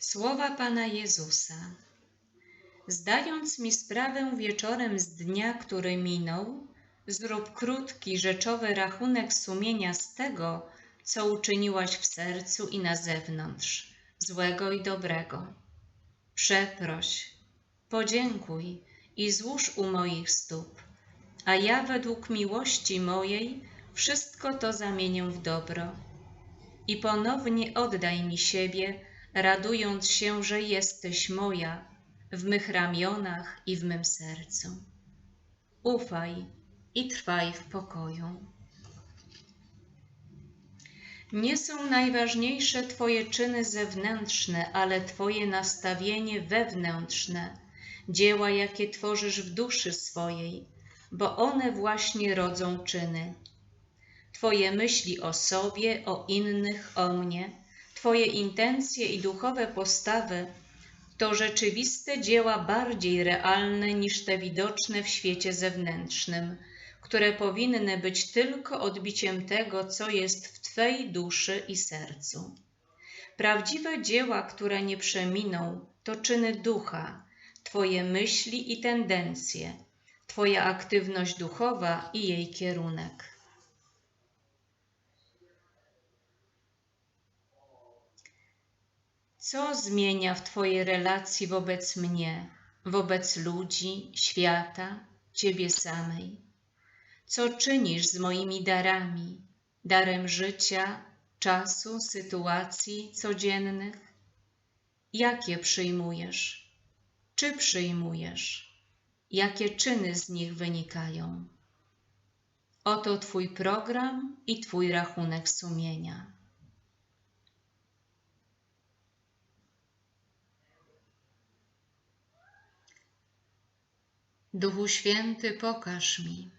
Słowa Pana Jezusa. Zdając mi sprawę wieczorem z dnia, który minął, zrób krótki, rzeczowy rachunek sumienia z tego, co uczyniłaś w sercu i na zewnątrz, złego i dobrego. Przeproś, podziękuj i złóż u moich stóp, a ja według miłości mojej wszystko to zamienię w dobro. I ponownie oddaj mi siebie, radując się, że jesteś moja w mych ramionach i w mym sercu. Ufaj i trwaj w pokoju. Nie są najważniejsze Twoje czyny zewnętrzne, ale Twoje nastawienie wewnętrzne, dzieła, jakie tworzysz w duszy swojej, bo one właśnie rodzą czyny. Twoje myśli o sobie, o innych, o mnie, Twoje intencje i duchowe postawy to rzeczywiste dzieła bardziej realne niż te widoczne w świecie zewnętrznym, które powinny być tylko odbiciem tego, co jest w Twej duszy i sercu. Prawdziwe dzieła, które nie przeminą, to czyny ducha, Twoje myśli i tendencje, Twoja aktywność duchowa i jej kierunek. Co zmienia w Twojej relacji wobec mnie, wobec ludzi, świata, Ciebie samej? Co czynisz z moimi darami, darem życia, czasu, sytuacji codziennych? Jakie przyjmujesz? Czy przyjmujesz? Jakie czyny z nich wynikają? Oto Twój program i Twój rachunek sumienia. Duchu Święty, pokaż mi,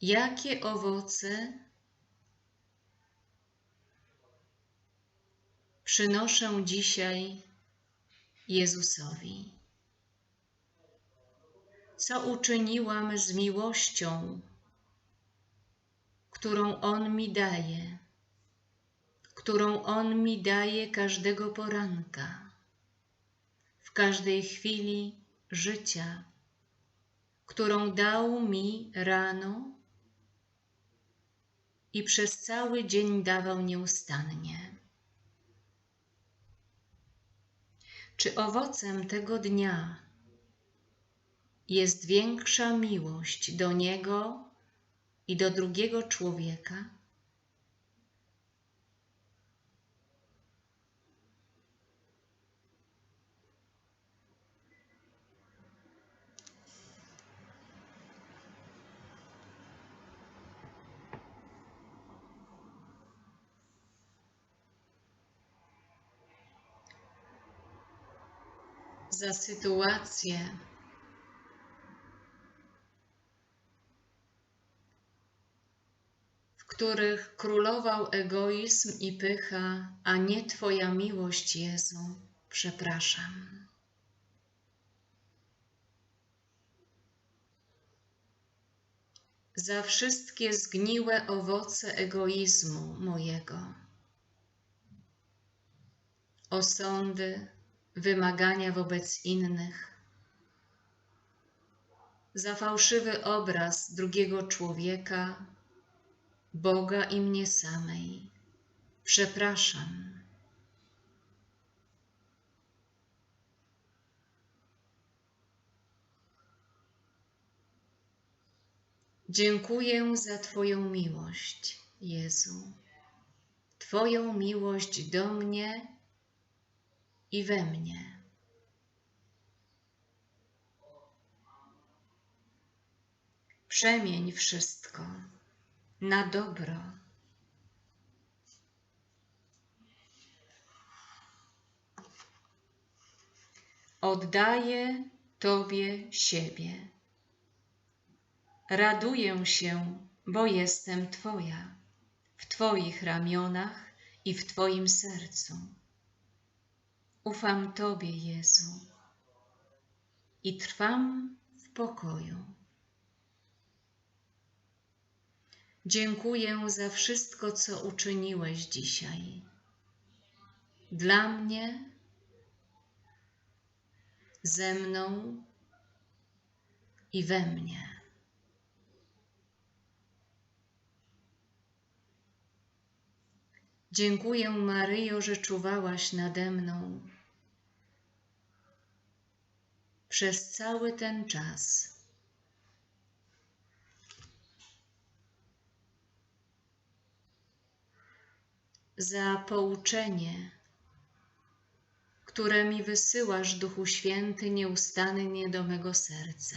jakie owoce przynoszę dzisiaj Jezusowi. Co uczyniłam z miłością, którą On mi daje, którą On mi daje każdego poranka każdej chwili życia, którą dał mi rano i przez cały dzień dawał nieustannie. Czy owocem tego dnia jest większa miłość do Niego i do drugiego człowieka? Za sytuacje, w których królował egoizm i pycha, a nie Twoja miłość, Jezu, przepraszam. Za wszystkie zgniłe owoce egoizmu mojego, osądy, wymagania wobec innych, za fałszywy obraz drugiego człowieka, Boga i mnie samej. Przepraszam. Dziękuję za Twoją miłość, Jezu. Twoją miłość do mnie i we mnie. Przemień wszystko na dobro. Oddaję Tobie siebie. Raduję się, bo jestem Twoja, w Twoich ramionach i w Twoim sercu. Ufam Tobie, Jezu, i trwam w pokoju. Dziękuję za wszystko, co uczyniłeś dzisiaj. Dla mnie, ze mną i we mnie. Dziękuję, Maryjo, że czuwałaś nade mną przez cały ten czas. Za pouczenie, które mi wysyłasz, Duchu Święty, nieustannie do mego serca.